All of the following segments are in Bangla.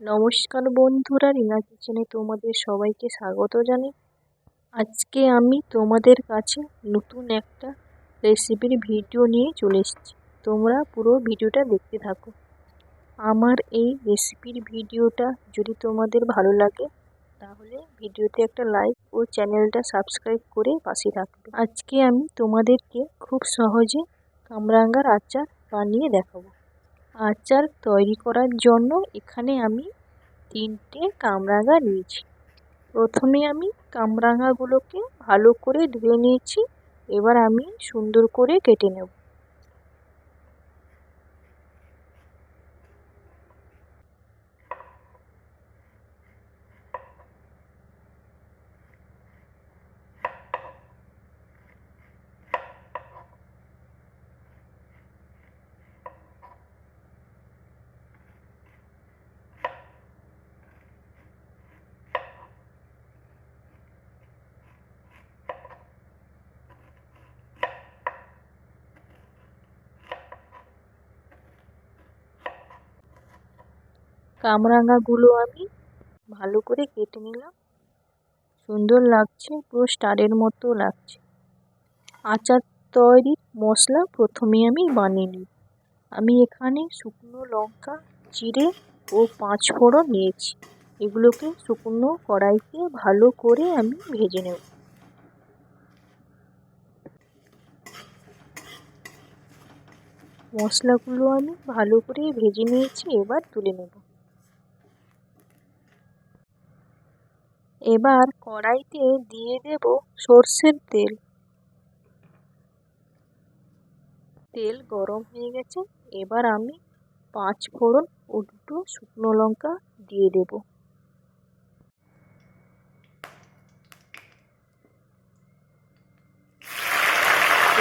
নমস্কার বন্ধুরা, রিনা কিচেনে তোমাদের সবাইকে স্বাগত জানাই। আজকে আমি তোমাদের কাছে নতুন একটা রেসিপির ভিডিও নিয়ে চলে এসেছি। তোমরা পুরো ভিডিওটা দেখতে থাকো। আমার এই রেসিপির ভিডিওটা যদি তোমাদের ভালো লাগে, তাহলে ভিডিওতে একটা লাইক ও চ্যানেলটা সাবস্ক্রাইব করে পাশে থাকবে। আজকে আমি তোমাদেরকে খুব সহজে কামরাঙ্গার আচার বানিয়ে দেখাবো। আচার তৈরি করার জন্য এখানে আমি তিনটে কামরাঙা নিয়েছি। প্রথমে আমি কামরাঙাগুলোকে ভালো করে ধুয়ে নিয়েছি। এবার আমি সুন্দর করে কেটে নেব। কামরাঙাগুলো আমি ভালো করে কেটে নিলাম। সুন্দর লাগছে, পুরো স্টারের মতো লাগছে। আচার তৈরির মশলা প্রথমে আমি বানিয়ে নিই। আমি এখানে শুকনো লঙ্কা, জিরে ও পাঁচ ফোড়ন নিয়েছি। এগুলোকে শুকনো কড়াইতে ভালো করে আমি ভেজে নেব। মশলাগুলো আমি ভালো করে ভেজে নিয়েছি, এবার তুলে নেব। এবার কড়াইতে দিয়ে দেব সর্ষের তেল। তেল গরম হয়ে গেছে, এবার আমি পাঁচ ফোড়ন দুটো শুকনো লঙ্কা দিয়ে দেব।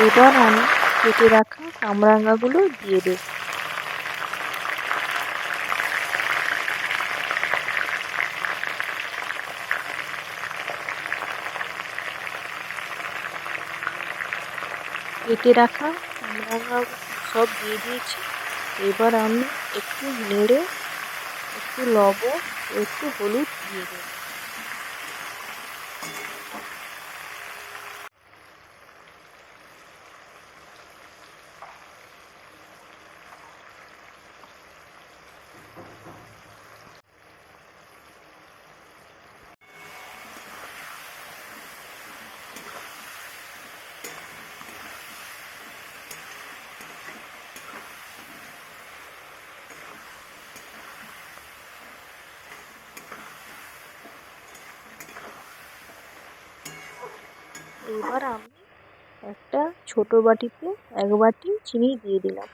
এবার আমি কেটে রাখা কামরাঙাগুলো দিয়ে দেবো। কেটে রাখা, আমরা সব দিয়ে দিয়েছি। এবার আমি একটু নেড়ে, একটু লবণ, একটু হলুদ দিয়ে দেবো। এবার আমি একটা ছোট বাটিতে এক বাটি চিনি দিয়ে দিলাম।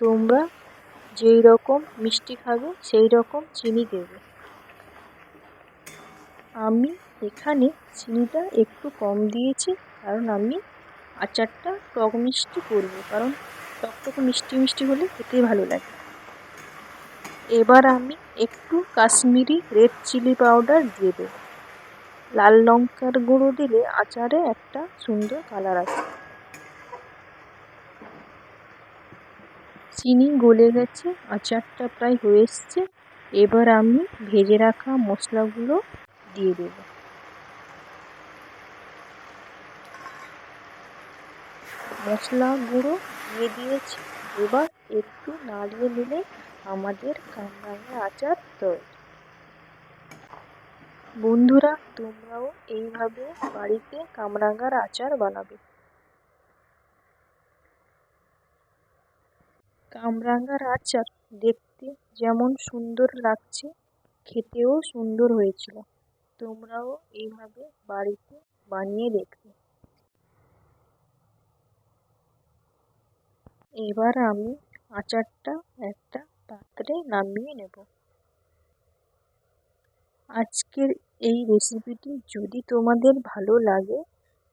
তোমরা যেই রকম মিষ্টি খাবে, সেই রকম চিনি দেবে। আমি এখানে চিনিটা একটু কম দিয়েছি, কারণ আমি আচারটা টক মিষ্টি করব, কারণ টকটক মিষ্টি মিষ্টি হলে খেতে ভালো লাগে। এবার আমি একটু কাশ্মীরি রেড চিলি পাউডার দিয়ে দেবো। লাল লঙ্কার গুঁড়ো দিলে আচারে একটা সুন্দর কালার আসে। চিনি গলে গেছে, আচারটা প্রায় হয়ে এসছে। এবার আমি ভেজে রাখা মশলাগুলো দিয়ে দেব। মশলা গুঁড়ো দিয়ে দিয়েছি। এবার একটু নাড়িয়ে নিলে আমাদের কামরাঙা আচার তৈরি। বন্ধুরা, তোমরাও এইভাবে বাড়িতে কামরাঙার আচার বানাবে। কামরাঙার আচার দেখতে যেমন সুন্দর লাগছে, খেতেও সুন্দর হয়েছিল। তোমরাও এইভাবে বাড়িতে বানিয়ে দেখবে। এবার আমি আচারটা একটা পাত্রে নামিয়ে নেব। আজকের এই রেসিপিটি যদি তোমাদের ভালো লাগে,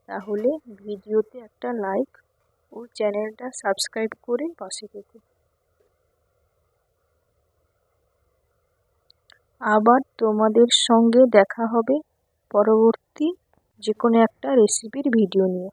তাহলে ভিডিওতে একটা লাইক ও চ্যানেলটা সাবস্ক্রাইব করে পাশে থেকো। আবার তোমাদের সঙ্গে দেখা হবে পরবর্তী যে কোনো একটা রেসিপির ভিডিও নিয়ে।